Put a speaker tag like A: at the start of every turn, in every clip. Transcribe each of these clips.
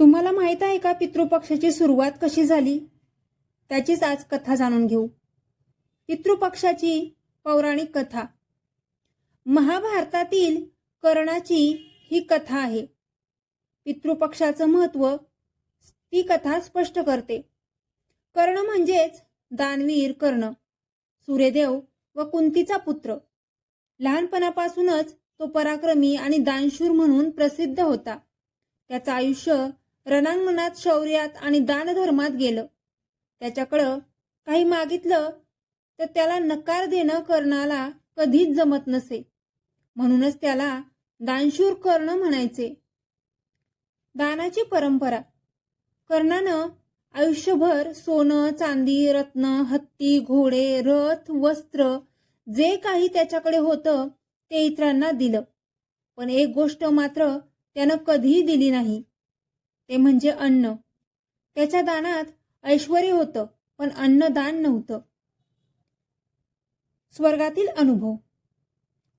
A: तुम्हाला माहीत आहे का पितृपक्षाची सुरुवात कशी झाली? त्याचीच आज कथा जाणून घेऊ. पितृपक्षाची पौराणिक कथा. महाभारतातील कर्णाची ही कथा आहे. पितृपक्षाचं महत्त्व ती कथा स्पष्ट करते. कर्ण म्हणजेच दानवीर कर्ण सूर्यदेव व कुंतीचा पुत्र. लहानपणापासूनच तो पराक्रमी आणि दानशूर म्हणून प्रसिद्ध होता. त्याचं आयुष्य रणांगणात शौर्यात आणि दानधर्मात गेलं. त्याच्याकडं काही मागितलं तर त्याला नकार देणं कर्णाला कधीच जमत नसे. म्हणूनच त्याला दानशूर कर्ण म्हणायचे. दानाची परंपरा. कर्णानं आयुष्यभर सोनं चांदी रत्न हत्ती घोडे रथ वस्त्र जे काही त्याच्याकडे होतं ते इतरांना दिलं. पण एक गोष्ट मात्र त्यानं कधीही दिली नाही. ते म्हणजे अन्न. त्याच्या दानात ऐश्वर होतं पण अन्नदान नव्हतं. स्वर्गातील अनुभव.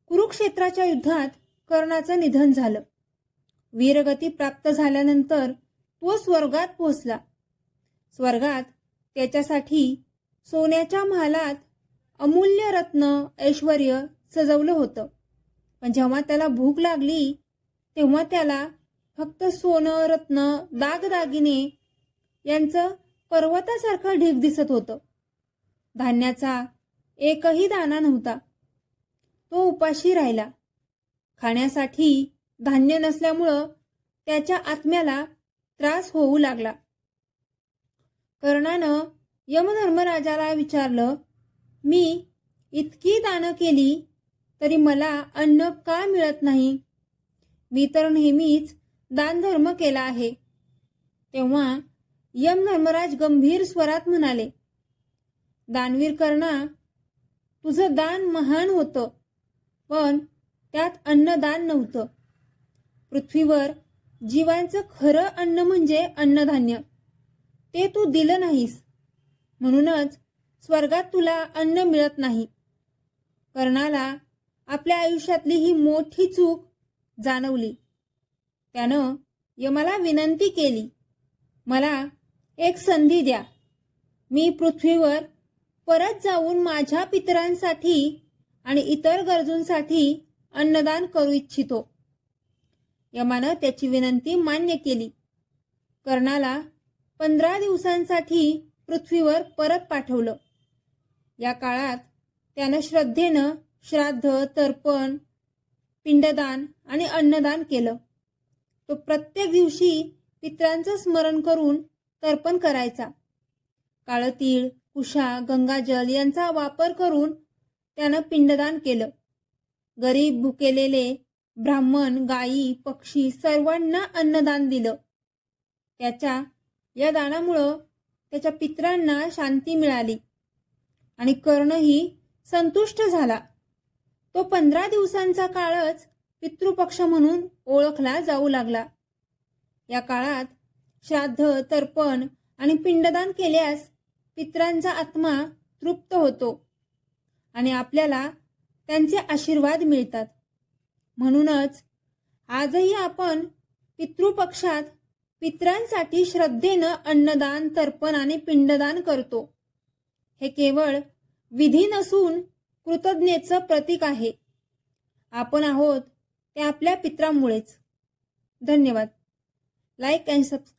A: कुरुक्षेत्राच्या युद्धात कर्णाचं निधन झालं. वीरगती प्राप्त झाल्यानंतर तो स्वर्गात पोहोचला. स्वर्गात त्याच्यासाठी सोन्याच्या महालात अमूल्य रत्न ऐश्वर सजवलं होतं. पण जेव्हा त्याला भूक लागली तेव्हा त्याला फक्त सोनं रत्न दागदागिने यांचं पर्वतासारखं ढीग दिसत होतं. धान्याचा एकही दाना नव्हता. तो उपाशी राहिला. खाण्यासाठी धान्य नसल्यामुळं त्याच्या आत्म्याला त्रास होऊ लागला. कर्णानं यमधर्मराजाला विचारलं मी इतकी दानं केली तरी मला अन्न का मिळत नाही? मी तर नेहमीच दानधर्म केला आहे. तेव्हा यम धर्मराज गंभीर स्वरात म्हणाले दानवीर कर्णा तुझं दान महान होतं पण त्यात अन्नदान नव्हतं. पृथ्वीवर जीवांचं खरं अन्न म्हणजे अन्नधान्य. ते तू दिलं नाहीस. म्हणूनच स्वर्गात तुला अन्न मिळत नाही. कर्णाला आपल्या आयुष्यातली ही मोठी चूक जाणवली. त्यानं यमाला विनंती केली मला एक संधी द्या. मी पृथ्वीवर परत जाऊन माझ्या पितरांसाठी आणि इतर गरजूंसाठी अन्नदान करू इच्छितो. यमानं त्याची विनंती मान्य केली. कर्णाला पंधरा दिवसांसाठी पृथ्वीवर परत पाठवलं. या काळात त्यानं श्रद्धेनं श्राद्ध तर्पण पिंडदान आणि अन्नदान केलं. तो प्रत्येक दिवशी पित्रांचं स्मरण करून तर्पण करायचा. काळतीळ कुशा गंगाजल यांचा वापर करून त्यानं पिंडदान केलं. गरीब भुकेलेले ब्राह्मण गायी पक्षी सर्वांना अन्नदान दिलं. त्याच्या या दानामुळं त्याच्या पित्रांना शांती मिळाली आणि कर्णही संतुष्ट झाला. तो पंधरा दिवसांचा काळच पितृपक्ष म्हणून ओळखला जाऊ लागला. या काळात श्राद्ध तर्पण आणि पिंडदान केल्यास पित्रांचा आत्मा तृप्त होतो आणि आपल्याला त्यांचे आशीर्वाद मिळतात. म्हणूनच आजही आपण पितृपक्षात पित्रांसाठी श्रद्धेनं अन्नदान तर्पण आणि पिंडदान करतो. हे केवळ विधी नसून कृतज्ञतेचं प्रतीक आहे. आपण आहोत ते आपल्या पित्रांमुळेच. धन्यवाद. Like and subscribe